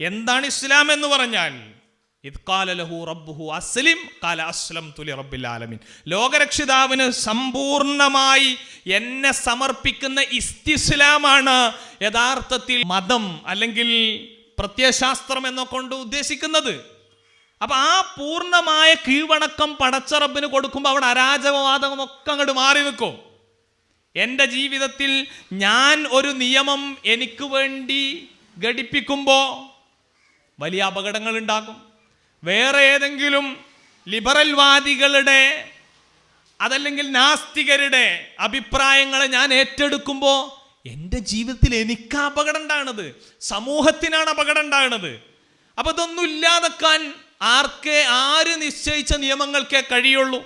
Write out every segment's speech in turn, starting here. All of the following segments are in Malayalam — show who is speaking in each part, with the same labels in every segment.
Speaker 1: എന്താണ് ഇസ്ലാം എന്ന് പറഞ്ഞാൽ ലോകരക്ഷിതാവിന് സമ്പൂർണമായി എന്നെ സമർപ്പിക്കുന്ന ഇസ്തിസ്ലാമാണ് യഥാർത്ഥത്തിൽ മതം അല്ലെങ്കിൽ പ്രത്യയശാസ്ത്രം എന്നൊക്കെ കൊണ്ട് ഉദ്ദേശിക്കുന്നത്. അപ്പൊ ആ പൂർണമായ കീഴ്വണക്കം പടച്ചറബിന് കൊടുക്കുമ്പോൾ അവിടെ അരാജകവാദമൊക്കെ അങ്ങോട്ട് മാറി നിൽക്കും. എന്റെ ജീവിതത്തിൽ ഞാൻ ഒരു നിയമം എനിക്ക് വേണ്ടി ഘടിപ്പിക്കുമ്പോൾ വലിയ അപകടങ്ങൾ ഉണ്ടാകും വേറെ ഏതെങ്കിലും ലിബറൽവാദികളുടെ അതല്ലെങ്കിൽ നാസ്തികരുടെ അഭിപ്രായങ്ങളെ ഞാൻ ഏറ്റെടുക്കുമ്പോൾ എന്റെ ജീവിതത്തിൽ എനിക്ക് അപകടം ഉണ്ടാകുന്നത് സമൂഹത്തിനാണ് അപകടം ഉണ്ടാകുന്നത് അപ്പം ഇതൊന്നും ഇല്ലാതെക്കാൻ ആർക്കെ ആര് നിശ്ചയിച്ച നിയമങ്ങൾക്കേ കഴിയുള്ളൂ.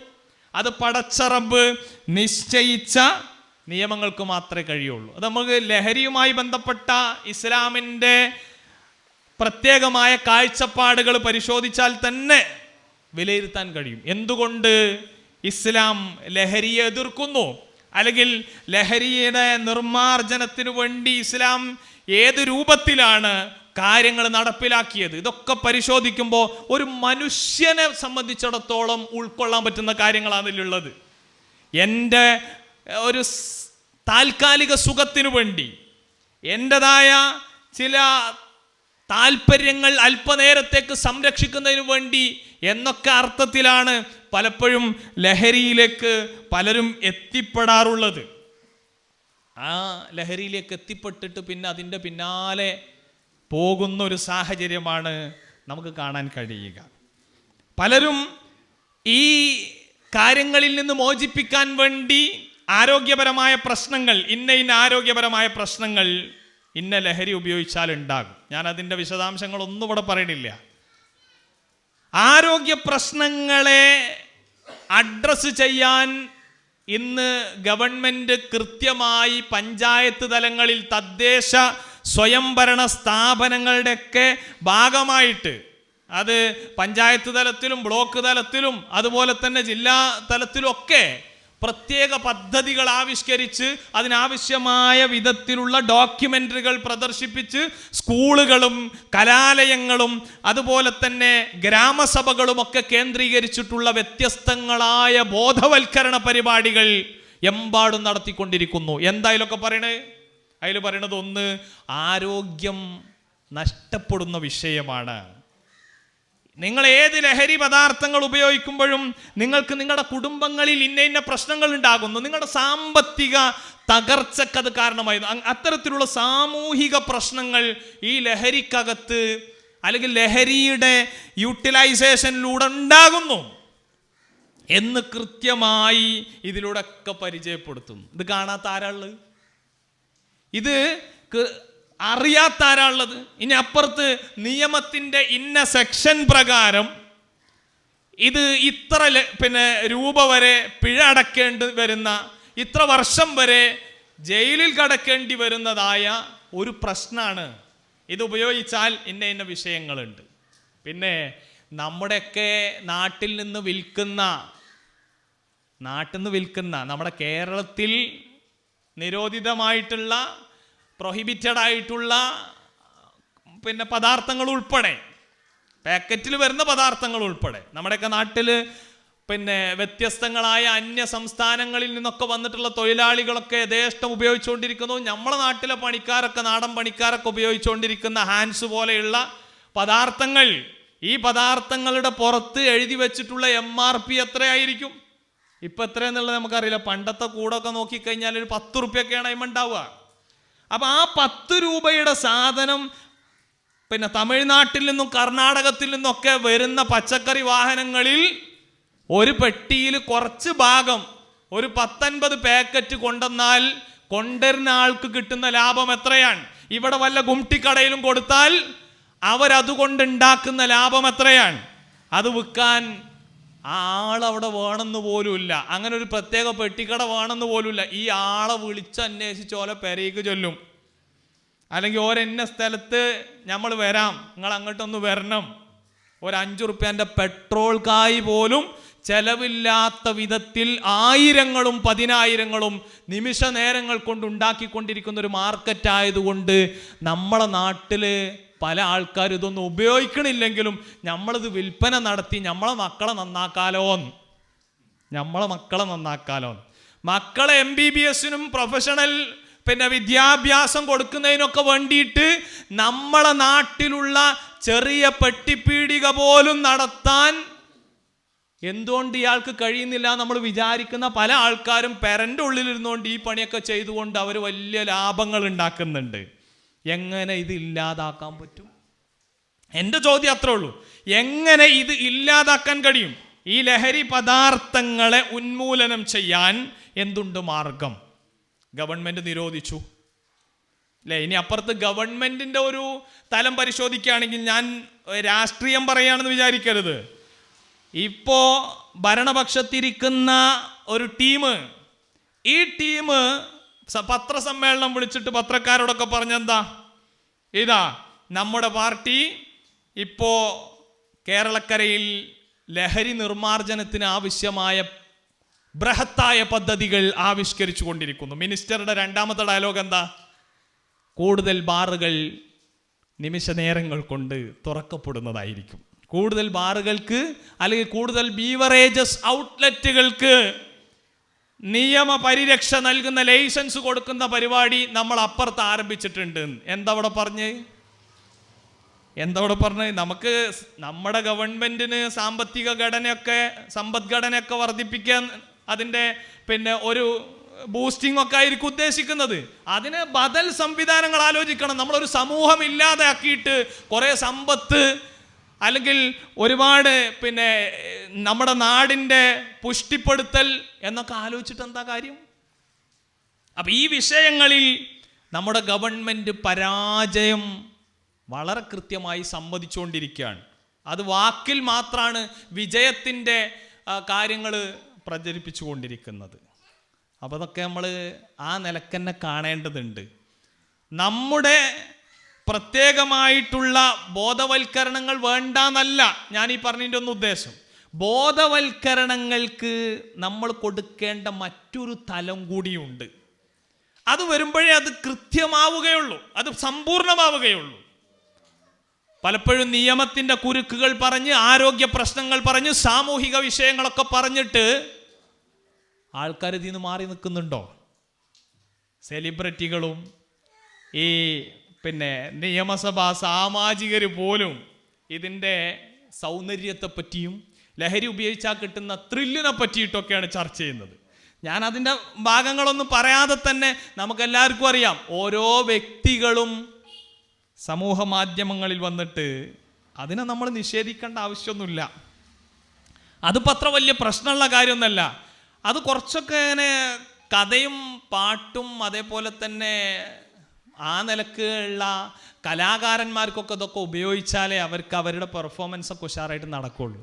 Speaker 1: അത് പടച്ചറമ്പ് നിശ്ചയിച്ച നിയമങ്ങൾക്ക് മാത്രമേ കഴിയുള്ളൂ. അത് നമുക്ക് ലഹരിയുമായി ബന്ധപ്പെട്ട ഇസ്ലാമിന്റെ പ്രത്യേകമായ കാഴ്ചപ്പാടുകൾ പരിശോധിച്ചാൽ തന്നെ വിലയിരുത്താൻ കഴിയും. എന്തുകൊണ്ട് ഇസ്ലാം ലഹരിയെ എതിർക്കുന്നു? അല്ലെങ്കിൽ ലഹരിയുടെ നിർമാർജനത്തിനു വേണ്ടി ഇസ്ലാം ഏത് രൂപത്തിലാണ് കാര്യങ്ങൾ നടപ്പിലാക്കിയത്? ഇതൊക്കെ പരിശോധിക്കുമ്പോൾ ഒരു മനുഷ്യനെ സംബന്ധിച്ചിടത്തോളം ഉൾക്കൊള്ളാൻ പറ്റുന്ന കാര്യങ്ങളാണ് ഇതിലുള്ളത്. എന്റെ ഒരു താൽക്കാലിക സുഖത്തിനു വേണ്ടി എന്റെതായ ചില താല്പര്യങ്ങൾ അല്പനേരത്തേക്ക് സംരക്ഷിക്കുന്നതിന് വേണ്ടി എന്നൊക്കെ അർത്ഥത്തിലാണ് പലപ്പോഴും ലഹരിയിലേക്ക് പലരും എത്തിപ്പെടാറുള്ളത്. ആ ലഹരിയിലേക്ക് എത്തിപ്പെട്ടിട്ട് പിന്നെ അതിന്റെ പിന്നാലെ പോകുന്ന ഒരു സാഹചര്യമാണ് നമുക്ക് കാണാൻ കഴിയുക. പലരും ഈ കാര്യങ്ങളിൽ നിന്ന് മോചിപ്പിക്കാൻ വേണ്ടി ആരോഗ്യപരമായ പ്രശ്നങ്ങൾ ഇന്ന ഇന്ന ആരോഗ്യപരമായ പ്രശ്നങ്ങൾ ഇന്ന ലഹരി ഉപയോഗിച്ചാൽ ഉണ്ടാകും. ഞാൻ അതിന്റെ വിശദാംശങ്ങളൊന്നും ഇവിടെ പറയണില്ല. ആരോഗ്യ പ്രശ്നങ്ങളെ അഡ്രസ്സ് ചെയ്യാൻ ഇന്ന് ഗവൺമെന്റ് കൃത്യമായി പഞ്ചായത്ത് തലങ്ങളിൽ തദ്ദേശ സ്വയംഭരണ സ്ഥാപനങ്ങളുടെയൊക്കെ ഭാഗമായിട്ട് അത് പഞ്ചായത്ത് തലത്തിലും ബ്ലോക്ക് തലത്തിലും അതുപോലെ തന്നെ ജില്ലാ തലത്തിലും ഒക്കെ പ്രത്യേക പദ്ധതികൾ ആവിഷ്കരിച്ച് അതിനാവശ്യമായ വിധത്തിലുള്ള ഡോക്യുമെന്ററികൾ പ്രദർശിപ്പിച്ച് സ്കൂളുകളും കലാലയങ്ങളും അതുപോലെ തന്നെ ഗ്രാമസഭകളും ഒക്കെ കേന്ദ്രീകരിച്ചിട്ടുള്ള വ്യത്യസ്തങ്ങളായ ബോധവൽക്കരണ പരിപാടികൾ എമ്പാടും നടത്തിക്കൊണ്ടിരിക്കുന്നു. എന്തായാലൊക്കെ പറയണേ? അതിൽ പറയണത് ഒന്ന് ആരോഗ്യം നഷ്ടപ്പെടുന്ന വിഷയമാണ്. നിങ്ങൾ ഏത് ലഹരി പദാർത്ഥങ്ങൾ ഉപയോഗിക്കുമ്പോഴും നിങ്ങൾക്ക് നിങ്ങളുടെ കുടുംബങ്ങളിൽ ഇന്ന ഇന്ന പ്രശ്നങ്ങൾ ഉണ്ടാകുന്നു. നിങ്ങളുടെ സാമ്പത്തിക തകർച്ചക്കത് കാരണമായിരുന്നു. അത്തരത്തിലുള്ള സാമൂഹിക പ്രശ്നങ്ങൾ ഈ ലഹരിക്കകത്ത് അല്ലെങ്കിൽ ലഹരിയുടെ യൂട്ടിലൈസേഷനിലൂടെ ഉണ്ടാകുന്നു എന്ന് കൃത്യമായി ഇതിലൂടെ ഒക്കെ പരിചയപ്പെടുത്തുന്നു. ഇത് കാണാത്ത ആരാൾ ഇത് അറിയാത്ത ആരാളുള്ളത് ഇനി അപ്പുറത്ത് നിയമത്തിന്റെ ഇന്ന സെക്ഷൻ പ്രകാരം ഇത് ഇത്ര പിന്നെ രൂപ വരെ പിഴ അടക്കേണ്ടി വരുന്ന ഇത്ര വർഷം വരെ ജയിലിൽ കടക്കേണ്ടി വരുന്നതായ ഒരു പ്രശ്നമാണ് ഇത് ഉപയോഗിച്ചാൽ ഇന്ന ഇന്ന വിഷയങ്ങളുണ്ട്. പിന്നെ നമ്മുടെയൊക്കെ നാട്ടിൽ നിന്ന് വിൽക്കുന്ന നാട്ടിൽ നിന്ന് വിൽക്കുന്ന നമ്മുടെ കേരളത്തിൽ നിരോധിതമായിട്ടുള്ള പ്രൊഹിബിറ്റഡ് ആയിട്ടുള്ള പിന്നെ പദാർത്ഥങ്ങൾ ഉൾപ്പെടെ പാക്കറ്റിൽ വരുന്ന പദാർത്ഥങ്ങൾ ഉൾപ്പെടെ. നമ്മുടെയൊക്കെ നാട്ടിൽ പിന്നെ വ്യത്യസ്തങ്ങളായ അന്യ സംസ്ഥാനങ്ങളിൽ നിന്നൊക്കെ വന്നിട്ടുള്ള തൊഴിലാളികളൊക്കെ യഥേഷ്ടം ഉപയോഗിച്ചുകൊണ്ടിരിക്കുന്നു. നമ്മളെ നാട്ടിലെ പണിക്കാരൊക്കെ നാടൻ പണിക്കാരൊക്കെ ഉപയോഗിച്ചുകൊണ്ടിരിക്കുന്ന ഹാൻഡ്സ് പോലെയുള്ള പദാർത്ഥങ്ങൾ ഈ പദാർത്ഥങ്ങളുടെ പുറത്ത് എഴുതി വെച്ചിട്ടുള്ള എം ആർ പി എത്രയായിരിക്കും? ഇപ്പം എത്രയെന്നുള്ളത് നമുക്കറിയില്ല. പണ്ടത്തെ കൂടൊക്കെ നോക്കിക്കഴിഞ്ഞാൽ ഒരു പത്ത് റുപ്യൊക്കെയാണ് അതിമ ഉണ്ടാവുക അപ്പം ആ പത്ത് രൂപയുടെ സാധനം പിന്നെ തമിഴ്നാട്ടിൽ നിന്നും കർണാടകത്തിൽ നിന്നൊക്കെ വരുന്ന പച്ചക്കറി വാഹനങ്ങളിൽ ഒരു പെട്ടിയിൽ കുറച്ച് ഭാഗം ഒരു പത്തൊൻപത് പാക്കറ്റ് കൊണ്ടുവന്നാൽ കൊണ്ടുവരുന്ന ആൾക്ക് കിട്ടുന്ന ലാഭം എത്രയാണ്? ഇവിടെ വല്ല ഗുംട്ടിക്കടയിലും കൊടുത്താൽ അവരതുകൊണ്ടുണ്ടാക്കുന്ന ലാഭം എത്രയാണ്? അത് വിൽക്കാൻ ആ ആളവിടെ വേണമെന്ന് പോലുമില്ല. അങ്ങനെ ഒരു പ്രത്യേക പെട്ടിക്കട വേണമെന്ന് പോലുമില്ല. ഈ ആളെ വിളിച്ച് അന്വേഷിച്ച് ഓലെ പെരയ്ക്ക് ചൊല്ലും. അല്ലെങ്കിൽ ഓരെന്ന സ്ഥലത്ത് നമ്മൾ വരാം. നിങ്ങൾ അങ്ങോട്ടൊന്ന് വരണം. ഒരു അഞ്ചു പെട്രോൾ കായ് പോലും ചെലവില്ലാത്ത വിധത്തിൽ ആയിരങ്ങളും പതിനായിരങ്ങളും നിമിഷ നേരങ്ങൾ കൊണ്ട് ഉണ്ടാക്കിക്കൊണ്ടിരിക്കുന്ന ഒരു മാർക്കറ്റ് ആയതുകൊണ്ട് നമ്മളെ നാട്ടിൽ പല ആൾക്കാരും ഇതൊന്നും ഉപയോഗിക്കണില്ലെങ്കിലും നമ്മളിത് വിൽപ്പന നടത്തി നമ്മളെ മക്കളെ നന്നാക്കാലോന്ന്. നമ്മളെ മക്കളെ നന്നാക്കാലോ മക്കളെ എം ബി ബി എസിനും പ്രൊഫഷണൽ പിന്നെ വിദ്യാഭ്യാസം കൊടുക്കുന്നതിനൊക്കെ വേണ്ടിയിട്ട് നമ്മളെ നാട്ടിലുള്ള ചെറിയ പെട്ടിപ്പീടിക പോലും നടത്താൻ എന്തുകൊണ്ട് ഇയാൾക്ക് കഴിയുന്നില്ല നമ്മൾ വിചാരിക്കുന്ന പല ആൾക്കാരും പെരന്റെ ഉള്ളിലിരുന്നുകൊണ്ട് ഈ പണിയൊക്കെ ചെയ്തുകൊണ്ട് അവർ വലിയ ലാഭങ്ങൾ ഉണ്ടാക്കുന്നുണ്ട്. എങ്ങനെ ഇത് ഇല്ലാതാക്കാൻ പറ്റും? എന്റെ ചോദ്യം അത്രേ ഉള്ളൂ. എങ്ങനെ ഇത് ഇല്ലാതാക്കാൻ കഴിയും? ഈ ലഹരി പദാർത്ഥങ്ങളെ ഉന്മൂലനം ചെയ്യാൻ എന്തുണ്ട് മാർഗം? ഗവൺമെന്റ് നിരോധിച്ചു. അല്ലേ ഇനി അപ്പുറത്ത് ഗവൺമെന്റിന്റെ ഒരു തലം പരിശോധിക്കുകയാണെങ്കിൽ ഞാൻ രാഷ്ട്രീയം പറയുകയാണെന്ന് വിചാരിക്കരുത്. ഇപ്പോൾ ഭരണപക്ഷത്തിരിക്കുന്ന ഒരു ടീം ഈ ടീം പത്രസമ്മേളനം വിളിച്ചിട്ട് പത്രക്കാരോടൊക്കെ പറഞ്ഞെന്താ? ഇതാ നമ്മുടെ പാർട്ടി ഇപ്പോ കേരളക്കരയിൽ ലഹരി നിർമാർജനത്തിന് ആവശ്യമായ ബൃഹത്തായ പദ്ധതികൾ ആവിഷ്കരിച്ചു കൊണ്ടിരിക്കുന്നു. മിനിസ്റ്ററുടെ രണ്ടാമത്തെ ഡയലോഗ് എന്താ? കൂടുതൽ ബാറുകൾ നിമിഷ നേരങ്ങൾ കൊണ്ട് തുറക്കപ്പെടുന്നതായിരിക്കും. കൂടുതൽ ബാറുകൾക്ക് അല്ലെങ്കിൽ കൂടുതൽ ബീവറേജസ് ഔട്ട്ലെറ്റുകൾക്ക് നിയമ പരിരക്ഷ നൽകുന്ന ലൈസൻസ് കൊടുക്കുന്ന പരിപാടി നമ്മൾ അപ്പുറത്ത് ആരംഭിച്ചിട്ടുണ്ട്. എന്താ അവിടെ പറഞ്ഞ്? എന്താ അവിടെ പറഞ്ഞ്? നമുക്ക് നമ്മുടെ ഗവൺമെന്റിന് സാമ്പത്തിക ഘടനയൊക്കെ സമ്പദ്ഘടനയൊക്കെ വർദ്ധിപ്പിക്കാൻ അതിന്റെ പിന്നെ ഒരു ബൂസ്റ്റിംഗ് ഒക്കെ ആയിരിക്കും ഉദ്ദേശിക്കുന്നത്. അതിന് ബദൽ സംവിധാനങ്ങൾ ആലോചിക്കണം. നമ്മളൊരു സമൂഹം ഇല്ലാതാക്കിയിട്ട് കുറേ സമ്പത്ത് അല്ലെങ്കിൽ ഒരുപാട് പിന്നെ നമ്മുടെ നാടിന്റെ പുഷ്ടിപ്പെടുത്തൽ എന്നൊക്കെ ആലോചിച്ചിട്ട് എന്താ കാര്യം? അപ്പം ഈ വിഷയങ്ങളിൽ നമ്മുടെ ഗവൺമെന്റ് പരാജയം വളരെ കൃത്യമായി സമ്മതിച്ചുകൊണ്ടിരിക്കുകയാണ് അത് വാക്കിൽ മാത്രമാണ് വിജയത്തിന്റെ കാര്യങ്ങൾ പ്രചരിപ്പിച്ചു കൊണ്ടിരിക്കുന്നത് അപ്പോൾ അതൊക്കെ നമ്മൾ ആ നിലയ്ക്ക് തന്നെ കാണേണ്ടതുണ്ട്. നമ്മുടെ പ്രത്യേകമായിട്ടുള്ള ബോധവൽക്കരണങ്ങൾ വേണ്ടാന്നല്ല ഞാൻ ഈ പറഞ്ഞതിന്റെ ഒന്ന് ഉദ്ദേശം. ബോധവൽക്കരണങ്ങൾക്ക് നമ്മൾ കൊടുക്കേണ്ട മറ്റൊരു തലം കൂടിയുണ്ട്. അത് വരുമ്പോഴേ അത് കൃത്യമാവുകയുള്ളൂ. അത് സമ്പൂർണമാവുകയുള്ളൂ. പലപ്പോഴും നിയമത്തിന്റെ കുരുക്കുകൾ പറഞ്ഞ് ആരോഗ്യ പ്രശ്നങ്ങൾ പറഞ്ഞ് സാമൂഹിക വിഷയങ്ങളൊക്കെ പറഞ്ഞിട്ട് ആൾക്കാർ ഇതിൽ നിന്ന് മാറി നിൽക്കുന്നുണ്ടോ? സെലിബ്രിറ്റികളും ഈ പിന്നെ നിയമസഭാ സാമാജികർ പോലും ഇതിന്റെ സൗന്ദര്യത്തെ പറ്റിയും ലഹരി ഉപയോഗിച്ചാൽ കിട്ടുന്ന ത്രില്ലിനെ പറ്റിയിട്ടൊക്കെയാണ് ചർച്ച ചെയ്യുന്നത്. ഞാൻ അതിന്റെ ഭാഗങ്ങളൊന്നും പറയാതെ തന്നെ നമുക്കെല്ലാവർക്കും അറിയാം. ഓരോ വ്യക്തികളും സമൂഹ മാധ്യമങ്ങളിൽ വന്നിട്ട് അതിനെ നമ്മൾ നിഷേധിക്കേണ്ട ആവശ്യമൊന്നുമില്ല. അതിപ്പോൾ അത്ര വലിയ പ്രശ്നമുള്ള കാര്യമൊന്നുമല്ല അത് കുറച്ചൊക്കെ ഇങ്ങനെ കഥയും പാട്ടും അതേപോലെ തന്നെ ആ നിലക്കുള്ള കലാകാരന്മാർക്കൊക്കെ ഇതൊക്കെ ഉപയോഗിച്ചാലേ അവർക്ക് അവരുടെ പെർഫോമൻസ് ഒക്കെ ഉഷാറായിട്ട് നടക്കുള്ളൂ.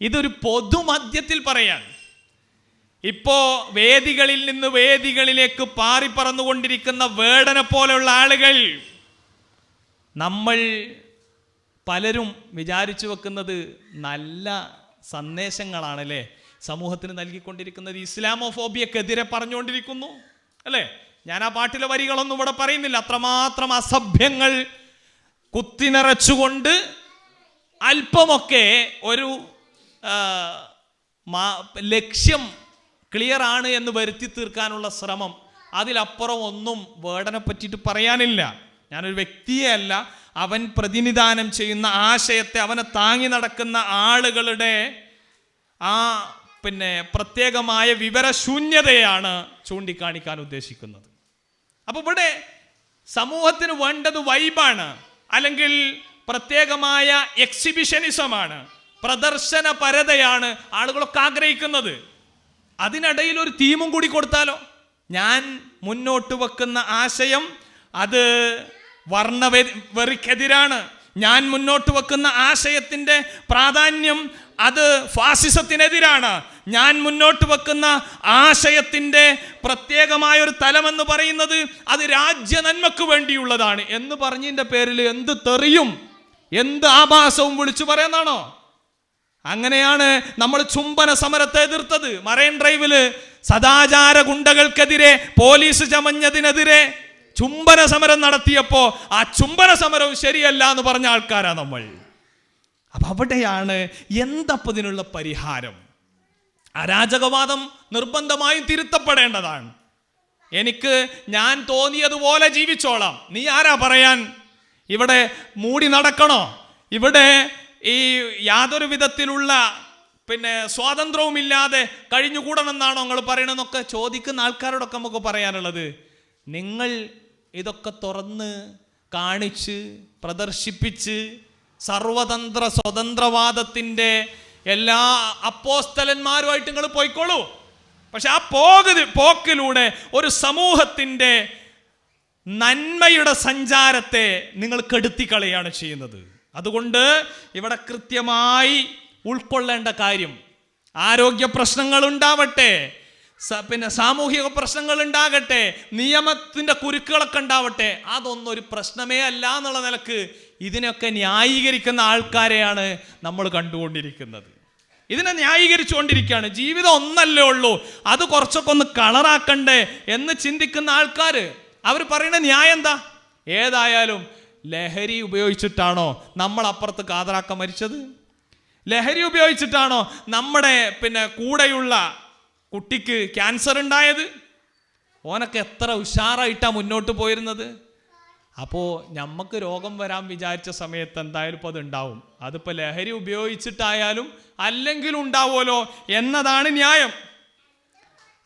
Speaker 1: ഇതൊരു പൊതുമധ്യത്തിൽ പറയാണ്. ഇപ്പോൾ വേദികളിൽ നിന്ന് വേദികളിലേക്ക് പാറി പറന്നുകൊണ്ടിരിക്കുന്ന വേടനെ പോലെയുള്ള ആളുകൾ നമ്മൾ പലരും വിചാരിച്ചു വെക്കുന്നത് നല്ല സന്ദേശങ്ങളാണല്ലേ? സമൂഹത്തിന് നൽകിക്കൊണ്ടിരിക്കുന്നത് ഇസ്ലാമോഫോബിയക്കെതിരെ പറഞ്ഞുകൊണ്ടിരിക്കുന്നു അല്ലേ? ഞാൻ ആ പാട്ടിലെ വരികളൊന്നും ഇവിടെ പറയുന്നില്ല. അത്രമാത്രം അസഭ്യങ്ങൾ കുത്തിനിറച്ചുകൊണ്ട് അല്പമൊക്കെ ഒരു ലക്ഷ്യം ക്ലിയർ ആണ് എന്ന് വരുത്തി തീർക്കാനുള്ള ശ്രമം. അതിലപ്പുറം ഒന്നും വേടനെ പറ്റിയിട്ട് പറയാനില്ല. ഞാനൊരു വ്യക്തിയെ അല്ല. അവൻ പ്രതിനിധാനം ചെയ്യുന്ന ആശയത്തെ അവനെ താങ്ങി നടക്കുന്ന ആളുകളുടെ ആ പിന്നെ പ്രത്യേകമായ വിവരശൂന്യതയാണ് ചൂണ്ടിക്കാണിക്കാൻ ഉദ്ദേശിക്കുന്നത്. അപ്പൊ ഇവിടെ സമൂഹത്തിന് വേണ്ടത് വൈബാണ്. അല്ലെങ്കിൽ പ്രത്യേകമായ എക്സിബിഷനിസമാണ് പ്രദർശന പരതയാണ് ആളുകളൊക്കെ ആഗ്രഹിക്കുന്നത്. അതിനിടയിൽ ഒരു തീമും കൂടി കൊടുത്താലോ? ഞാൻ മുന്നോട്ട് വെക്കുന്ന ആശയം അത് വർണവെ വെറിക്കെതിരാണ്. ഞാൻ മുന്നോട്ട് വെക്കുന്ന ആശയത്തിന്റെ പ്രാധാന്യം അത് ഫാസിസത്തിനെതിരാണ്. ഞാൻ മുന്നോട്ട് വെക്കുന്ന ആശയത്തിന്റെ പ്രത്യേകമായ ഒരു തലമെന്ന് പറയുന്നത് അത് രാജ്യ നന്മക്ക് വേണ്ടിയുള്ളതാണ്. എന്ന് പറഞ്ഞതിന്റെ പേരിൽ എന്ത് തെറിയും എന്ത് ആഭാസവും വിളിച്ചു പറയുന്നതാണോ? അങ്ങനെയാണ് നമ്മൾ ചുംബന സമരത്തെ എതിർത്തത്. മറൈൻ ഡ്രൈവിൽ സദാചാര ഗുണ്ടകൾക്കെതിരെ പോലീസ് ചമഞ്ഞതിനെതിരെ ചുംബന സമരം നടത്തിയപ്പോ ആ ചുംബന സമരവും ശരിയല്ല എന്ന് പറഞ്ഞ ആൾക്കാരാ നമ്മൾ. അപ്പൊ അവിടെയാണ് എന്തപ്പോൾ ഇതിനുള്ള പരിഹാരം? അരാജകവാദം നിർബന്ധമായും തിരുത്തപ്പെടേണ്ടതാണ്. എനിക്ക് ഞാൻ തോന്നിയതുപോലെ ജീവിച്ചോളാം. നീ ആരാ പറയാൻ? ഇവിടെ മൂടി നടക്കണോ? ഇവിടെ ഈ യാതൊരു വിധത്തിലുള്ള പിന്നെ സ്വാതന്ത്ര്യവുമില്ലാതെ കഴിഞ്ഞുകൂടണമെന്നാണോ നിങ്ങൾ പറയണമെന്നൊക്കെ ചോദിക്കുന്ന ആൾക്കാരോടൊക്കെ നമുക്ക് പറയാനുള്ളത്. നിങ്ങൾ ഇതൊക്കെ തുറന്ന് കാണിച്ച് പ്രദർശിപ്പിച്ച് സർവതന്ത്ര സ്വതന്ത്രവാദത്തിന്റെ എല്ലാ അപ്പോസ്തലന്മാരുമായിട്ട് നിങ്ങൾ പോയിക്കോളൂ. പക്ഷെ ആ പോക പോക്കിലൂടെ ഒരു സമൂഹത്തിന്റെ നന്മയുടെ സഞ്ചാരത്തെ നിങ്ങൾ കെടുത്തിക്കളയാണ് ചെയ്യുന്നത്. അതുകൊണ്ട് ഇവിടെ കൃത്യമായി ഉൾക്കൊള്ളേണ്ട കാര്യം ആരോഗ്യ പ്രശ്നങ്ങൾ ഉണ്ടാവട്ടെ പിന്നെ സാമൂഹിക പ്രശ്നങ്ങൾ ഉണ്ടാകട്ടെ നിയമത്തിന്റെ കുരുക്കുകളൊക്കെ ഉണ്ടാവട്ടെ അതൊന്നും ഒരു പ്രശ്നമേ അല്ല എന്നുള്ള നിലയ്ക്ക് ഇതിനൊക്കെ ന്യായീകരിക്കുന്ന ആൾക്കാരെയാണ് നമ്മൾ കണ്ടുകൊണ്ടിരിക്കുന്നത്. ഇതിനെ ന്യായീകരിച്ചുകൊണ്ടിരിക്കുകയാണ്. ജീവിതം ഒന്നല്ലേ ഉള്ളൂ. അത് കുറച്ചൊക്കെ ഒന്ന് കളറാക്കണ്ടേ എന്ന് ചിന്തിക്കുന്ന ആൾക്കാർ. അവർ പറയുന്ന ന്യായം എന്താ? ഏതായാലും ലഹരി ഉപയോഗിച്ചിട്ടാണോ നമ്മൾ അപ്പുറത്ത് കാതറാക്ക മരിച്ചത്? ലഹരി ഉപയോഗിച്ചിട്ടാണോ നമ്മുടെ പിന്നെ കൂടെയുള്ള കുട്ടിക്ക് ക്യാൻസർ ഉണ്ടായത്? ഓനൊക്കെ എത്ര ഉഷാറായിട്ടാണ് മുന്നോട്ട് പോയിരുന്നത്? അപ്പോൾ നമുക്ക് രോഗം വരാൻ വിചാരിച്ച സമയത്ത് എന്തായാലും ഇപ്പോൾ അതുണ്ടാവും. അതിപ്പോൾ ലഹരി ഉപയോഗിച്ചിട്ടായാലും അല്ലെങ്കിലും ഉണ്ടാവുമല്ലോ എന്നതാണ് ന്യായം.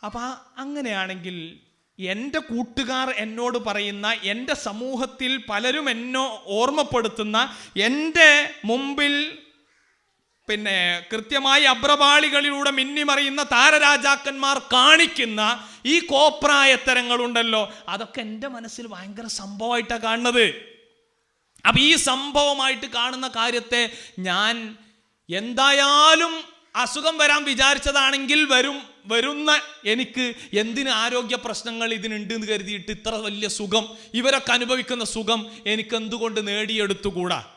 Speaker 1: അപ്പം അങ്ങനെയാണെങ്കിൽ എന്റെ കൂട്ടുകാർ എന്നോട് പറയുന്ന എന്റെ സമൂഹത്തിൽ പലരും എന്നോ ഓർമ്മപ്പെടുത്തുന്ന എന്റെ മുമ്പിൽ പിന്നെ കൃത്യമായി അബ്രപാളികളിലൂടെ മിന്നിമറിയുന്ന താരരാജാക്കന്മാർ കാണിക്കുന്ന ഈ കോപ്രായത്തരങ്ങളുണ്ടല്ലോ അതൊക്കെ എന്റെ മനസ്സിൽ ഭയങ്കര സംഭവമായിട്ടാണ് കാണുന്നത്. അപ്പം ഈ സംഭവമായിട്ട് കാണുന്ന കാര്യത്തെ ഞാൻ എന്തായാലും അസുഖം വരാൻ വിചാരിച്ചതാണെങ്കിൽ വരും വരുന്ന എനിക്ക് എന്തിന് ആരോഗ്യ പ്രശ്നങ്ങൾ ഇതിനുണ്ട് എന്ന് കരുതിയിട്ട് ഇത്ര വലിയ സുഖം ഇവരൊക്കെ അനുഭവിക്കുന്ന സുഖം എനിക്ക് എന്തുകൊണ്ട് നേടിയെടുത്തുകൂടാ?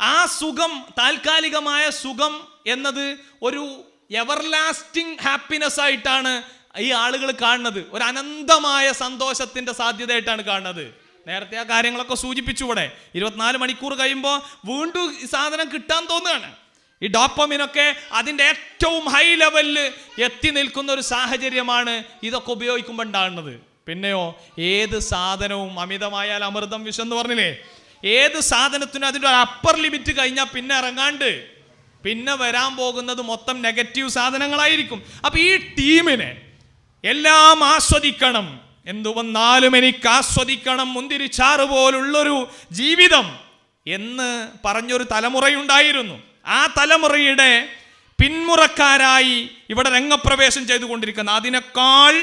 Speaker 1: ആ സുഖം താൽക്കാലികമായ സുഖം എന്നത് ഒരു എവർലാസ്റ്റിംഗ് ഹാപ്പിനെസ് ആയിട്ടാണ് ഈ ആളുകൾ കാണുന്നത്. ഒരു അനന്തമായ സന്തോഷത്തിന്റെ സാധ്യതയായിട്ടാണ് കാണുന്നത്. നേരത്തെ ആ കാര്യങ്ങളൊക്കെ സൂചിപ്പിച്ചു ഇവിടെ. ഇരുപത്തിനാല് മണിക്കൂർ കഴിയുമ്പോൾ വീണ്ടും ഈ സാധനം കിട്ടാൻ തോന്നുകയാണ്. ഈ ഡോപ്പമിനൊക്കെ അതിന്റെ ഏറ്റവും ഹൈ ലെവലിൽ എത്തി നിൽക്കുന്ന ഒരു സാഹചര്യമാണ് ഇതൊക്കെ ഉപയോഗിക്കുമ്പോൾ ഉണ്ടാകുന്നത്. പിന്നെയോ ഏത് സാധനവും അമിതമായാൽ അമൃതം വിഷം എന്ന് പറഞ്ഞില്ലേ? ഏത് സാധനത്തിനും അതിന്റെ ഒരു അപ്പർ ലിമിറ്റ് കഴിഞ്ഞാൽ പിന്നെ ഇറങ്ങാണ്ട്. പിന്നെ വരാൻ പോകുന്നത് മൊത്തം നെഗറ്റീവ് സാധനങ്ങളായിരിക്കും. അപ്പം ഈ ടീമിനെ എല്ലാം ആസ്വദിക്കണം. എന്തു വന്നാലും എനിക്ക് ആസ്വദിക്കണം. മുന്തിരിച്ചാറ് പോലുള്ളൊരു ജീവിതം എന്ന് പറഞ്ഞൊരു തലമുറയുണ്ടായിരുന്നു. ആ തലമുറയുടെ പിന്മുറക്കാരായി ഇവിടെ രംഗപ്രവേശം ചെയ്തുകൊണ്ടിരിക്കുന്ന അതിനേക്കാൾ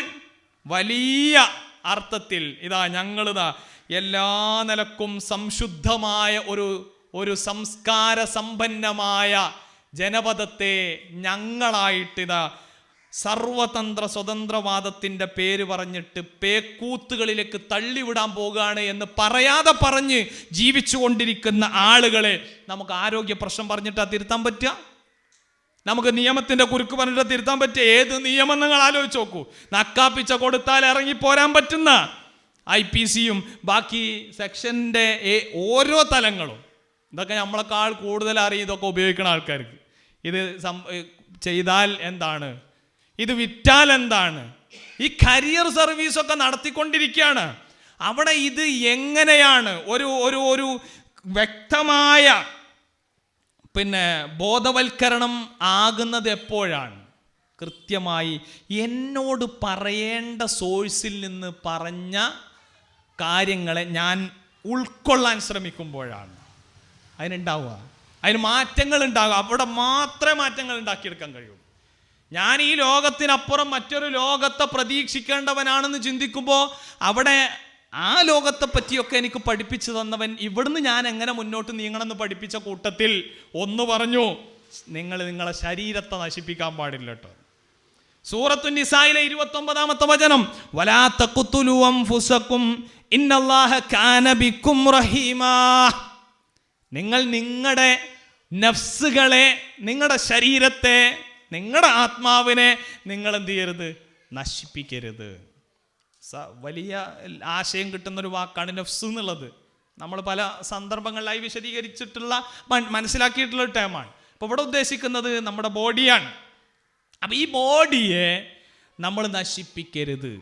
Speaker 1: വലിയ അർത്ഥത്തിൽ ഇതാ ഞങ്ങളിതാ എല്ലാ നിലക്കും സംശുദ്ധമായ ഒരു ഒരു സംസ്കാര സമ്പന്നമായ ജനപദത്തെ ഞങ്ങളായിട്ടിതാ സർവതന്ത്ര സ്വതന്ത്രവാദത്തിന്റെ പേര് പറഞ്ഞിട്ട് പേക്കൂത്തുകളിലേക്ക് തള്ളിവിടാൻ പോകുകയാണ് എന്ന് പറയാതെ പറഞ്ഞ് ജീവിച്ചു കൊണ്ടിരിക്കുന്ന ആളുകളെ നമുക്ക് ആരോഗ്യ പ്രശ്നം പറഞ്ഞിട്ടാ തിരുത്താൻ പറ്റുക? നമുക്ക് നിയമത്തിന്റെ കുരുക്ക് പറഞ്ഞിട്ട് തിരുത്താൻ പറ്റുക? ഏത് നിയമം നിങ്ങൾ ആലോചിച്ച് നോക്കൂ. നക്കാപ്പിച്ച കൊടുത്താൽ ഇറങ്ങി പോരാൻ പറ്റുന്ന ഐ പി സിയും ബാക്കി സെക്ഷന്റെ ഓരോ തലങ്ങളും. ഇതൊക്കെ നമ്മളെക്കാൾ കൂടുതൽ അറിയും ഇതൊക്കെ ഉപയോഗിക്കുന്ന ആൾക്കാർക്ക്. ഇത് ചെയ്താൽ എന്താണ്? ഇത് വിറ്റാൽ എന്താണ്? ഈ കരിയർ സർവീസൊക്കെ നടത്തിക്കൊണ്ടിരിക്കുകയാണ്. അവിടെ ഇത് എങ്ങനെയാണ്? ഒരു ഒരു ഒരു വ്യക്തമായ പിന്നെ ബോധവൽക്കരണം ആകുന്നത് എപ്പോഴാണ്? കൃത്യമായി എന്നോട് പറയേണ്ട സോഴ്സിൽ നിന്ന് പറഞ്ഞ കാര്യങ്ങളെ ഞാൻ ഉൾക്കൊള്ളാൻ ശ്രമിക്കുമ്പോഴാണ്. അതിനുണ്ടാവുക. അതിന് മാറ്റങ്ങൾ ഉണ്ടാകുക അവിടെ മാത്രമേ മാറ്റങ്ങൾ ഉണ്ടാക്കിയെടുക്കാൻ കഴിയൂ. ഞാൻ ഈ ലോകത്തിനപ്പുറം മറ്റൊരു ലോകത്തെ പ്രതീക്ഷിക്കേണ്ടവനാണെന്ന് ചിന്തിക്കുമ്പോൾ അവിടെ ആ ലോകത്തെ പറ്റിയൊക്കെ എനിക്ക് പഠിപ്പിച്ചു തന്നവൻ ഇവിടുന്ന് ഞാൻ എങ്ങനെ മുന്നോട്ട് നീങ്ങണമെന്ന് പഠിപ്പിച്ച കൂട്ടത്തിൽ ഒന്ന് പറഞ്ഞു നിങ്ങൾ നിങ്ങളെ ശരീരത്തെ നശിപ്പിക്കാൻ പാടില്ല കേട്ടോ സൂറത്തു നിസായിലെ ഇരുപത്തി ഒമ്പതാമത്തെ വചനം വലാ തഖ്തുലു അൻഫുസകും ഇന്നല്ലാഹ കാന ബിക്കും റഹീമാ. നിങ്ങൾ നിങ്ങളുടെ നഫ്സുകളെ നിങ്ങളുടെ ശരീരത്തെ നിങ്ങളുടെ ആത്മാവിനെ നിങ്ങൾ എന്ത് ചെയ്യരുത്? നശിപ്പിക്കരുത്. വലിയ ആശയം കിട്ടുന്ന ഒരു വാക്കാണ് നഫ്സ് എന്നുള്ളത്. നമ്മൾ പല സന്ദർഭങ്ങളിലായി വിശദീകരിച്ചിട്ടുള്ള മനസ്സിലാക്കിയിട്ടുള്ള ടേമാണ് അപ്പോൾ ഇവിടെ ഉദ്ദേശിക്കുന്നത് നമ്മുടെ ബോഡിയാണ് അപ്പം ഈ ബോഡിയെ നമ്മൾ നശിപ്പിക്കരുത്.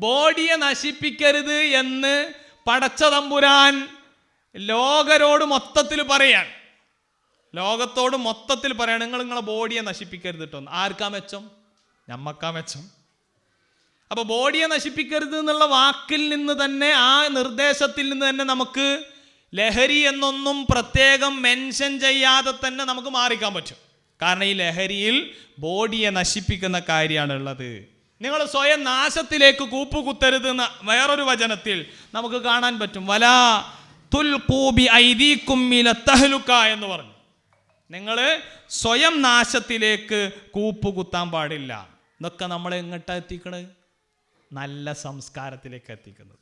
Speaker 1: ബോഡിയെ നശിപ്പിക്കരുത് എന്ന് പടച്ച തമ്പുരാൻ ലോകരോട് മൊത്തത്തിൽ പറയാൻ. ലോകത്തോട് മൊത്തത്തിൽ പറയാണ് നിങ്ങൾ നിങ്ങളെ ബോഡിയെ നശിപ്പിക്കരുത് കേട്ടോ ആർക്കാ മെച്ചം? ഞമ്മക്കാ മെച്ചം. അപ്പൊ ബോഡിയെ നശിപ്പിക്കരുത് എന്നുള്ള വാക്കിൽ നിന്ന് തന്നെ ആ നിർദ്ദേശത്തിൽ നിന്ന് തന്നെ നമുക്ക് ലഹരി എന്നൊന്നും പ്രത്യേകം മെൻഷൻ ചെയ്യാതെ തന്നെ നമുക്ക് മാറിക്കാൻ പറ്റും. കാരണം ഈ ലഹരിയിൽ ബോഡിയെ നശിപ്പിക്കുന്ന കാര്യമാണ് ഉള്ളത് നിങ്ങൾ സ്വയം നാശത്തിലേക്ക് കൂപ്പുകുത്തരുത് എന്ന് വേറൊരു വചനത്തിൽ നമുക്ക് കാണാൻ പറ്റും. വലാ തുൽകൂബി ഐദീക്കുമ്മില തഹ്ലുക്ക തഹ്ലുക എന്ന് പറഞ്ഞു. നിങ്ങൾ സ്വയം നാശത്തിലേക്ക് കൂപ്പുകുത്താൻ പാടില്ല. ഇതൊക്കെ നമ്മളെ എങ്ങോട്ട് എത്തിക്കണത്? നല്ല സംസ്കാരത്തിലേക്ക് എത്തിക്കുന്നത്.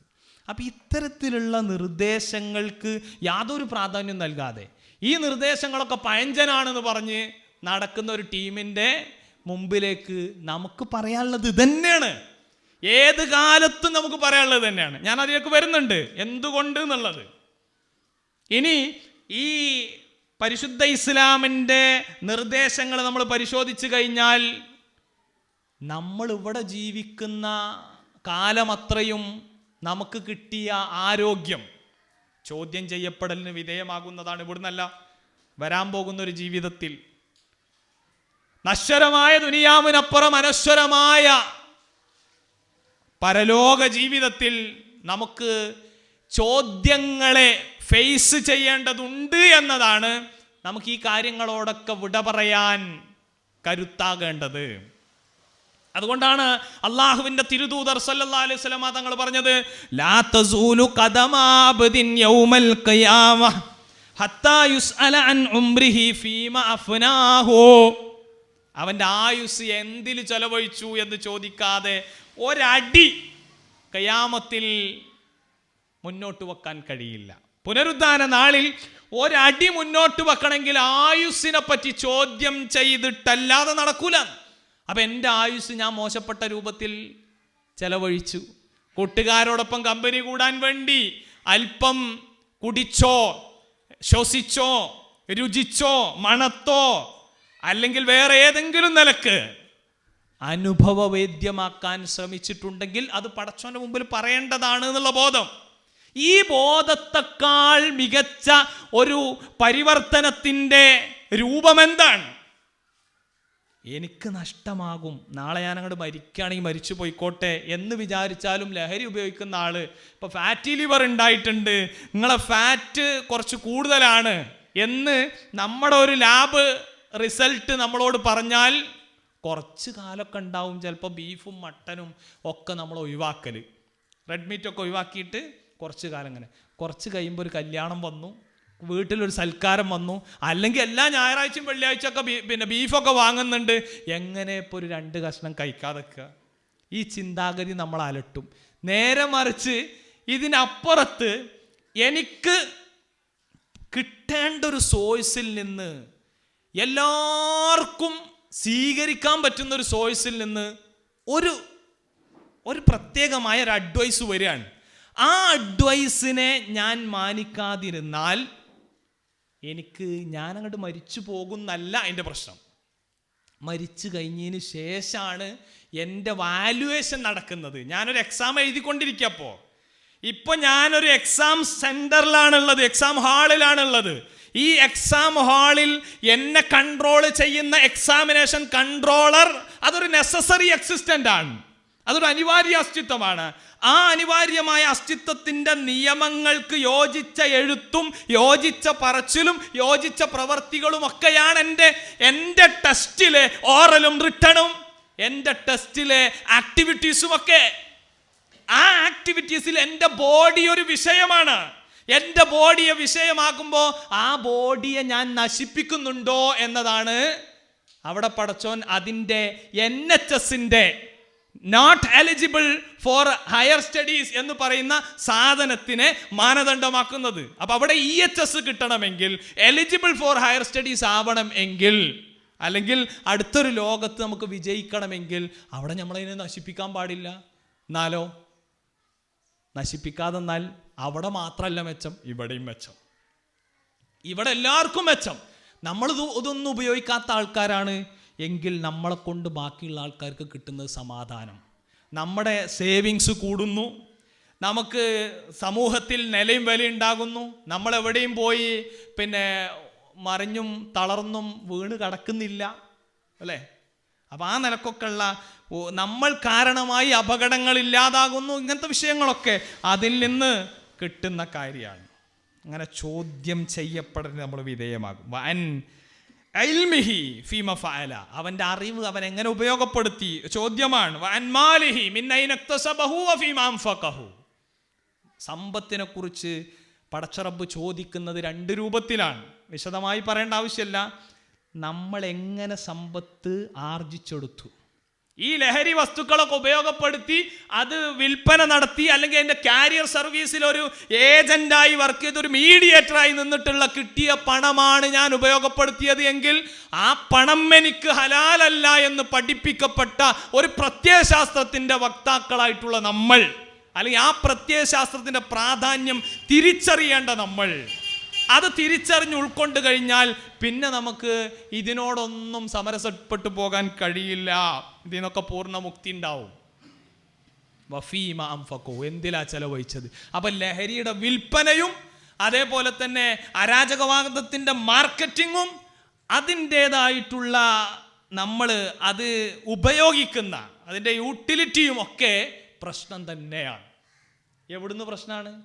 Speaker 1: അപ്പം ഇത്തരത്തിലുള്ള നിർദ്ദേശങ്ങൾക്ക് യാതൊരു പ്രാധാന്യം നൽകാതെ ഈ നിർദ്ദേശങ്ങളൊക്കെ പഴഞ്ചനാണെന്ന് പറഞ്ഞ് നടക്കുന്ന ഒരു ടീമിന്റെ മുമ്പിലേക്ക് നമുക്ക് പറയാനുള്ളത് ഇതന്നെയാണ്. ഏത് കാലത്തും നമുക്ക് പറയാനുള്ളത് തന്നെയാണ് ഞാൻ അതിലേക്ക് വരുന്നുണ്ട്. എന്തുകൊണ്ട് എന്നുള്ളത്? ഇനി ഈ പരിശുദ്ധ ഇസ്ലാമിന്റെ നിർദ്ദേശങ്ങൾ നമ്മൾ പരിശോധിച്ചു കഴിഞ്ഞാൽ നമ്മൾ ഇവിടെ ജീവിക്കുന്ന കാലമത്രയും നമുക്ക് കിട്ടിയ ആരോഗ്യം ചോദ്യം ചെയ്യപ്പെടലിന് വിധേയമാകുന്നതാണ് ഇവിടുന്നല്ല. വരാൻ പോകുന്ന ഒരു ജീവിതത്തിൽ നശ്വരമായ ദുനിയാവിനപ്പുറം അനശ്വരമായ പരലോക ജീവിതത്തിൽ നമുക്ക് ചോദ്യങ്ങളെ ഫേസ് ചെയ്യേണ്ടതുണ്ട് എന്നതാണ് നമുക്ക് ഈ കാര്യങ്ങളോടൊക്കെ വിട പറയാൻ കരുത്താകേണ്ടത്. അതുകൊണ്ടാണ് അള്ളാഹുവിന്റെ തിരുദൂതർ സല്ലല്ലാഹു അലൈഹി തങ്ങൾ പറഞ്ഞത് ലാ തസൂലു യൗമൽ ഖിയാമ ഹത്താ യുസ്അല അൻ ഉംരിഹി ഫീമ അഫ്നാഹു. അവന്റെ ആയുസ് എന്തിൽ ചെലവഴിച്ചു എന്ന് ചോദിക്കാതെ ഒരടി കയാമത്തിൽ മുന്നോട്ട് വെക്കാൻ കഴിയില്ല. പുനരുദ്ധാന നാളിൽ ഒരടി മുന്നോട്ട് വെക്കണമെങ്കിൽ ആയുസ്സിനെ പറ്റി ചോദ്യം ചെയ്തിട്ടല്ലാതെ നടക്കൂല. അപ്പം എന്റെ ആയുസ് ഞാൻ മോശപ്പെട്ട രൂപത്തിൽ ചെലവഴിച്ചു. കൂട്ടുകാരോടൊപ്പം കമ്പനി കൂടാൻ വേണ്ടി അല്പം കുടിച്ചോ ശ്വസിച്ചോ രുചിച്ചോ മണത്തോ അല്ലെങ്കിൽ വേറെ ഏതെങ്കിലും നിലയ്ക്ക് അനുഭവ അനുഭവവേദ്യമാക്കാൻ ശ്രമിച്ചിട്ടുണ്ടെങ്കിൽ അത് പടച്ചോന്റെ മുമ്പിൽ പറയേണ്ടതാണ് എന്നുള്ള ബോധം. ഈ ബോധത്തെക്കാൾ മികച്ച ഒരു പരിവർത്തനത്തിന്റെ രൂപമെന്താണ്? എനിക്ക് നഷ്ടമാകും. നാളെ ഞാൻ അങ്ങോട്ട് മരിക്കുകയാണെങ്കിൽ മരിച്ചു പോയിക്കോട്ടെ എന്ന് വിചാരിച്ചാലും ലഹരി ഉപയോഗിക്കുന്ന ആൾ ഇപ്പൊ ഫാറ്റി ലിവർ ഉണ്ടായിട്ടുണ്ട്. നിങ്ങളെ ഫാറ്റ് കുറച്ച് കൂടുതലാണ് എന്ന് നമ്മുടെ ഒരു ലാബ് റിസൾട്ട് നമ്മളോട് പറഞ്ഞാൽ കുറച്ച് കാലമൊക്കെ ഉണ്ടാവും ചിലപ്പോൾ ബീഫും മട്ടനും ഒക്കെ നമ്മൾ ഒഴിവാക്കൽ. റെഡ് മീറ്റ് ഒക്കെ ഒഴിവാക്കിയിട്ട് കുറച്ച് കാലം ഇങ്ങനെ. കുറച്ച് കഴിയുമ്പോൾ ഒരു കല്യാണം വന്നു വീട്ടിലൊരു സൽക്കാരം വന്നു അല്ലെങ്കിൽ എല്ലാ ഞായറാഴ്ചയും വെള്ളിയാഴ്ച ഒക്കെ ബീ- പിന്നെ ബീഫൊക്കെ വാങ്ങുന്നുണ്ട്. എങ്ങനെ ഇപ്പോൾ ഒരു രണ്ട് കഷ്ണം കഴിക്കാതെക്കുക ഈ ചിന്താഗതി നമ്മൾ അലട്ടും. നേരെ മറിച്ച് ഇതിനപ്പുറത്ത് എനിക്ക് കിട്ടേണ്ട ഒരു സോഴ്സിൽ നിന്ന് എല്ലാവർക്കും സ്വീകരിക്കാൻ പറ്റുന്ന ഒരു സോഴ്സിൽ നിന്ന് ഒരു ഒരു പ്രത്യേകമായ ഒരു അഡ്വൈസ് വരികയാണ്. ആ അഡ്വൈസിനെ ഞാൻ മാനിക്കാതിരുന്നാൽ എനിക്ക് ഞാൻ അങ്ങോട്ട് മരിച്ചു പോകുന്നല്ല എന്റെ പ്രശ്നം. മരിച്ചു കഴിഞ്ഞതിന് ശേഷമാണ് എന്റെ വാല്യുവേഷൻ നടക്കുന്നത്. ഞാനൊരു എക്സാം എഴുതിക്കൊണ്ടിരിക്കപ്പോൾ ഇപ്പോൾ ഞാനൊരു എക്സാം സെന്ററിലാണുള്ളത് എക്സാം ഹാളിലാണുള്ളത് ഈ എക്സാം ഹാളിൽ എന്നെ കൺട്രോൾ ചെയ്യുന്ന എക്സാമിനേഷൻ കൺട്രോളർ അതൊരു നെസസറി എക്സിസ്റ്റന്റ് ആണ്. അതൊരു അനിവാര്യ അസ്തിത്വമാണ്. ആ അനിവാര്യമായ അസ്തിത്വത്തിന്റെ നിയമങ്ങൾക്ക് യോജിച്ച എഴുത്തും യോജിച്ച പറച്ചിലും യോജിച്ച പ്രവർത്തികളും ഒക്കെയാണ് എന്റെ എന്റെ ടെസ്റ്റിലെ ഓറലും റിട്ടണും എന്റെ ടെസ്റ്റിലെ ആക്ടിവിറ്റീസും ഒക്കെ. ആ ആക്ടിവിറ്റീസിൽ എന്റെ ബോഡി ഒരു വിഷയമാണ്. എന്റെ ബോഡിയെ വിഷയമാക്കുമ്പോൾ ആ ബോഡിയെ ഞാൻ നശിപ്പിക്കുന്നുണ്ടോ? എന്നതാണ് അവിടെ പടച്ചോൻ അതിന്റെ എൻ എച്ച് എസിന്റെ not eligible for higher studies എന്ന് പറയുന്ന സാധനത്തിനെ മാനദണ്ഡമാക്കുന്നത്. അപ്പം അവിടെ ഇ എച്ച് എസ് കിട്ടണമെങ്കിൽ എലിജിബിൾ ഫോർ ഹയർ സ്റ്റഡീസ് ആവണം എങ്കിൽ അല്ലെങ്കിൽ അടുത്തൊരു ലോകത്ത് നമുക്ക് വിജയിക്കണമെങ്കിൽ അവിടെ നമ്മളതിനെ നശിപ്പിക്കാൻ പാടില്ല. എന്നാലോ? നശിപ്പിക്കാതെന്നാൽ അവിടെ മാത്രമല്ല മെച്ചം ഇവിടെയും മെച്ചം. ഇവിടെ എല്ലാവർക്കും മെച്ചം. നമ്മൾ ഇതൊന്നും ഉപയോഗിക്കാത്ത ആൾക്കാരാണ്. എങ്കിൽ നമ്മളെ കൊണ്ട് ബാക്കിയുള്ള ആൾക്കാർക്ക് കിട്ടുന്നത് സമാധാനം. നമ്മുടെ സേവിങ്സ് കൂടുന്നു. നമുക്ക് സമൂഹത്തിൽ നിലയും വിലയും ഉണ്ടാകുന്നു. നമ്മൾ എവിടെയും പോയി പിന്നെ മറിഞ്ഞും തളർന്നും വീണ് കടക്കുന്നില്ല. അല്ലേ? അപ്പം ആ നിലക്കൊക്കെ ഉള്ള നമ്മൾ കാരണമായി അപകടങ്ങൾ ഇല്ലാതാകുന്നു. ഇങ്ങനത്തെ വിഷയങ്ങളൊക്കെ അതിൽ നിന്ന് കിട്ടുന്ന കാര്യമാണ്. അങ്ങനെ ചോദ്യം ചെയ്യപ്പെടുന്നത് നമ്മൾ വിധേയമാകും. വൻ അൽമിഹി അവന്റെ അറിവ് അവൻ എങ്ങനെ ഉപയോഗപ്പെടുത്തി? ചോദ്യമാണ്. സമ്പത്തിനെ കുറിച്ച് പടച്ചറബ് ചോദിക്കുന്നത് രണ്ട് രൂപത്തിലാണ്. വിശദമായി പറയേണ്ട ആവശ്യമില്ല. നമ്മൾ എങ്ങനെ സമ്പത്ത് ആർജിച്ചെടുത്തു? ഈ ലഹരി വസ്തുക്കളൊക്കെ ഉപയോഗപ്പെടുത്തി അത് വിൽപ്പന നടത്തി അല്ലെങ്കിൽ അതിന്റെ കാരിയർ സർവീസിൽ ഒരു ഏജന്റായി വർക്ക് ചെയ്ത് ഒരു മീഡിയേറ്ററായി നിന്നിട്ടുള്ള കിട്ടിയ പണമാണ് ഞാൻ ഉപയോഗപ്പെടുത്തിയത് എങ്കിൽ ആ പണം എനിക്ക് ഹലാലല്ല എന്ന് പഠിപ്പിക്കപ്പെട്ട ഒരു പ്രത്യയശാസ്ത്രത്തിന്റെ വക്താക്കളായിട്ടുള്ള നമ്മൾ അല്ലെങ്കിൽ ആ പ്രത്യയശാസ്ത്രത്തിന്റെ പ്രാധാന്യം തിരിച്ചറിയേണ്ട നമ്മൾ. അത് തിരിച്ചറിഞ്ഞ് ഉൾക്കൊണ്ട് കഴിഞ്ഞാൽ പിന്നെ നമുക്ക് ഇതിനോടൊന്നും സമരസപ്പെട്ടു പോകാൻ കഴിയില്ല. ഇതിനൊക്കെ പൂർണ മുക്തി ഉണ്ടാവും. വഫീമ അംഫക്കോ എന്തിലാ ചെലവഴിച്ചത്? അപ്പം ലഹരിയുടെ വിൽപ്പനയും അതേപോലെ തന്നെ അരാജകവാദത്തിന്റെ മാർക്കറ്റിങ്ങും അതിന്റേതായിട്ടുള്ള നമ്മൾ അത് ഉപയോഗിക്കുന്ന അതിന്റെ യൂട്ടിലിറ്റിയും ഒക്കെ പ്രശ്നം തന്നെയാണ്. എവിടുന്ന് പ്രശ്നമാണ്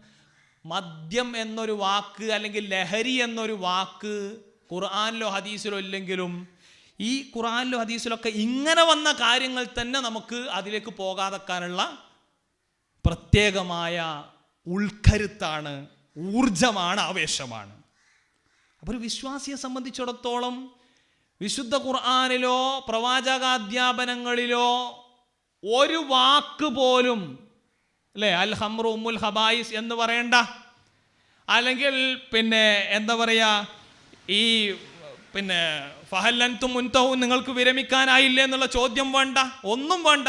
Speaker 1: മദ്യം എന്നൊരു വാക്ക് അല്ലെങ്കിൽ ലഹരി എന്നൊരു വാക്ക് ഖുർആാനിലോ ഹദീസിലോ ഇല്ലെങ്കിലും ഈ ഖുറാനിലും ഹദീസിലൊക്കെ ഇങ്ങനെ വന്ന കാര്യങ്ങൾ തന്നെ നമുക്ക് അതിലേക്ക് പോകാതെക്കാനുള്ള പ്രത്യേകമായ ഉൾക്കരുത്താണ് ഊർജമാണ് ആവേശമാണ്. അപ്പോൾ ഒരു വിശ്വാസിയെ സംബന്ധിച്ചിടത്തോളം വിശുദ്ധ ഖുർആാനിലോ പ്രവാചകാധ്യാപനങ്ങളിലോ ഒരു വാക്ക് പോലും അല്ലേ? അൽ ഹംറു ഉമ്മുൽ ഹബായിസ് എന്ന് പറയണ്ട. അല്ലെങ്കിൽ പിന്നെ എന്താ പറയുക ഈ പിന്നെ ഫഹല്ലൻത്തും മുൻതവും നിങ്ങൾക്ക് വിരമിക്കാനായില്ല എന്നുള്ള ചോദ്യം വേണ്ട ഒന്നും വേണ്ട.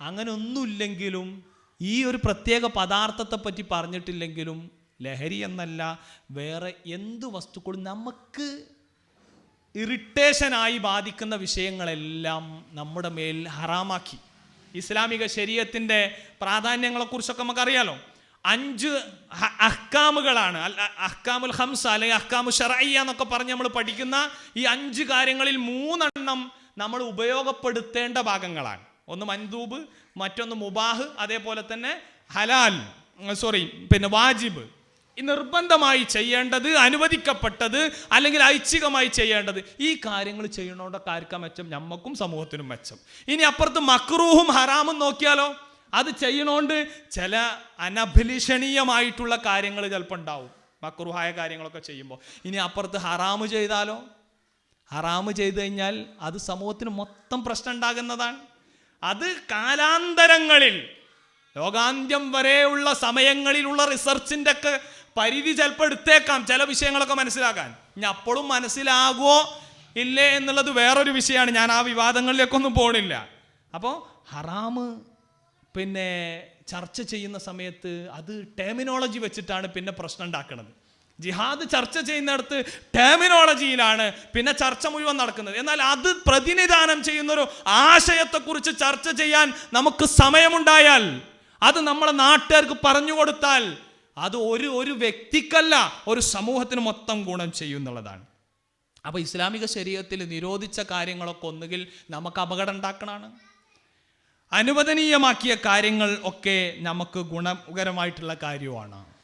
Speaker 1: അങ്ങനെ ഒന്നുമില്ലെങ്കിലും ഈ ഒരു പ്രത്യേക പദാർത്ഥത്തെ പറ്റി പറഞ്ഞിട്ടില്ലെങ്കിലും ലഹരി എന്നല്ല വേറെ എന്ത് വസ്തുക്കളും നമുക്ക് ഇറിറ്റേഷനായി ബാധിക്കുന്ന വിഷയങ്ങളെല്ലാം നമ്മുടെ മേൽ ഹറാമാക്കി. ഇസ്ലാമിക ശരീരത്തിന്റെ പ്രാധാന്യങ്ങളെക്കുറിച്ചൊക്കെ നമുക്കറിയാലോ? അഞ്ച് അഹ്കാമുകളാണ്. അഹ്കാമുൽ ഹംസ അല്ലെങ്കിൽ അഹ്കാമു ഷറയ്യ എന്നൊക്കെ പറഞ്ഞ് നമ്മൾ പഠിക്കുന്ന ഈ അഞ്ച് കാര്യങ്ങളിൽ മൂന്നെണ്ണം നമ്മൾ ഉപയോഗപ്പെടുത്തേണ്ട ഭാഗങ്ങളാണ്. ഒന്ന് മൻദൂബ് മറ്റൊന്ന് മുബാഹ് അതേപോലെ തന്നെ ഹലാൽ സോറി പിന്നെ വാജിബ്. നിർബന്ധമായി ചെയ്യേണ്ടത് അനുവദിക്കപ്പെട്ടത് അല്ലെങ്കിൽ ഐച്ഛികമായി ചെയ്യേണ്ടത്. ഈ കാര്യങ്ങൾ ചെയ്യണോണ്ടൊക്കെ ആർക്കാ മെച്ചം ഞമ്മക്കും സമൂഹത്തിനും മെച്ചം. ഇനി അപ്പുറത്ത് മക്രൂഹും ഹറാമും നോക്കിയാലോ? അത് ചെയ്യണോണ്ട് ചില അനഭിലഷണീയമായിട്ടുള്ള കാര്യങ്ങൾ ചിലപ്പോൾ ഉണ്ടാവും. മക്രുഹായ കാര്യങ്ങളൊക്കെ ചെയ്യുമ്പോൾ ഇനി അപ്പുറത്ത് ഹറാമ് ചെയ്താലോ? ഹറാമ് ചെയ്തു കഴിഞ്ഞാൽ അത് സമൂഹത്തിന് മൊത്തം പ്രശ്നം ഉണ്ടാകുന്നതാണ്. അത് കാലാന്തരങ്ങളിൽ ലോകാന്ത്യം വരെയുള്ള സമയങ്ങളിലുള്ള റിസർച്ചിന്റെ ഒക്കെ പരിധി ചിലപ്പോൾ എടുത്തേക്കാം ചില വിഷയങ്ങളൊക്കെ മനസ്സിലാക്കാൻ. ഇനി അപ്പോഴും മനസ്സിലാകുമോ ഇല്ലേ എന്നുള്ളത് വേറൊരു വിഷയമാണ്. ഞാൻ ആ വിവാദങ്ങളിലേക്കൊന്നും പോണില്ല. അപ്പോൾ ഹറാമ് പിന്നെ ചർച്ച ചെയ്യുന്ന സമയത്ത് അത് ടെർമിനോളജി വെച്ചിട്ടാണ് പിന്നെ പ്രശ്നം ഉണ്ടാക്കുന്നത് ജിഹാദ് ചർച്ച ചെയ്യുന്നിടത്ത് ടെർമിനോളജിയിലാണ് പിന്നെ ചർച്ച മുഴുവൻ നടക്കുന്നത്. എന്നാൽ അത് പ്രതിനിധാനം ചെയ്യുന്നൊരു ആശയത്തെക്കുറിച്ച് ചർച്ച ചെയ്യാൻ നമുക്ക് സമയമുണ്ടായാൽ അത് നമ്മളെ നാട്ടുകാർക്ക് പറഞ്ഞു കൊടുത്താൽ അത് ഒരു ഒരു വ്യക്തിക്കല്ല ഒരു സമൂഹത്തിന് മൊത്തം ഗുണം ചെയ്യുന്നുള്ളതാണ് അപ്പോൾ ഇസ്ലാമിക ശരീരത്തിൽ നിരോധിച്ച കാര്യങ്ങളൊക്കെ ഒന്നുകിൽ നമുക്ക് അപകടം ഉണ്ടാക്കണമാണ് അനുവദനീയമാക്കിയ കാര്യങ്ങൾ ഒക്കെ നമുക്ക് ഗുണകരമായിട്ടുള്ള കാര്യമാണ്.